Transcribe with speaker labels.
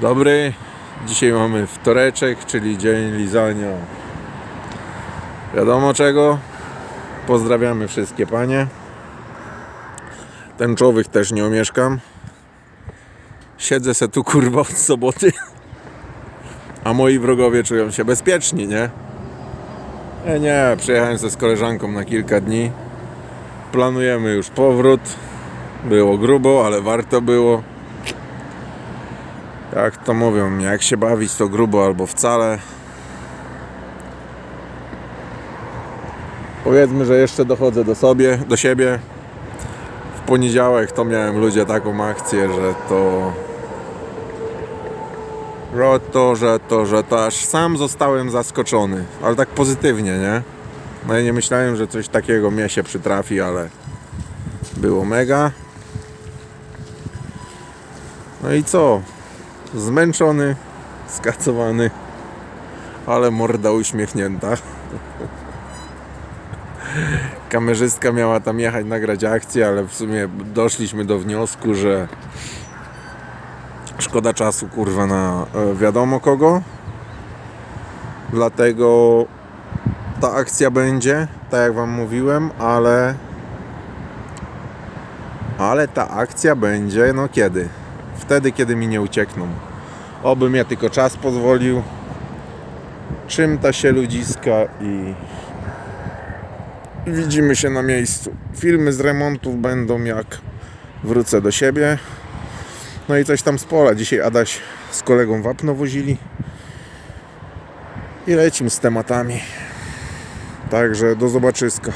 Speaker 1: Dobry, dzisiaj mamy wtoreczek, czyli dzień lizania. Wiadomo czego. Pozdrawiamy wszystkie panie. Tęczowych też nie omieszkam. Siedzę se tu kurwa od soboty. A moi wrogowie czują się bezpieczni, nie? Nie, nie, przyjechałem ze z koleżanką na kilka dni. Planujemy już powrót. Było grubo, ale warto było. Jak to mówią, jak się bawić to grubo albo wcale. Powiedzmy, że jeszcze dochodzę do sobie, do siebie. W poniedziałek to miałem ludzie taką akcję, że to że to, że to, że to aż sam zostałem zaskoczony, ale tak pozytywnie, nie? No ja nie myślałem, że coś takiego mnie się przytrafi, ale było mega. No i co? Zmęczony, skacowany, ale morda uśmiechnięta. Kamerzystka miała tam jechać nagrać akcję, ale w sumie doszliśmy do wniosku, że szkoda czasu kurwa na e, wiadomo kogo. Dlatego ta akcja będzie, tak jak wam mówiłem, ale ale ta akcja będzie no kiedy? Wtedy, kiedy mi nie uciekną. Oby mnie tylko czas pozwolił. Czym ta się ludziska i widzimy się na miejscu. Filmy z remontów będą jak wrócę do siebie. No i coś tam z pola. Dzisiaj Adaś z kolegą wapno wozili. I lecimy z tematami. Także do zobaczyska.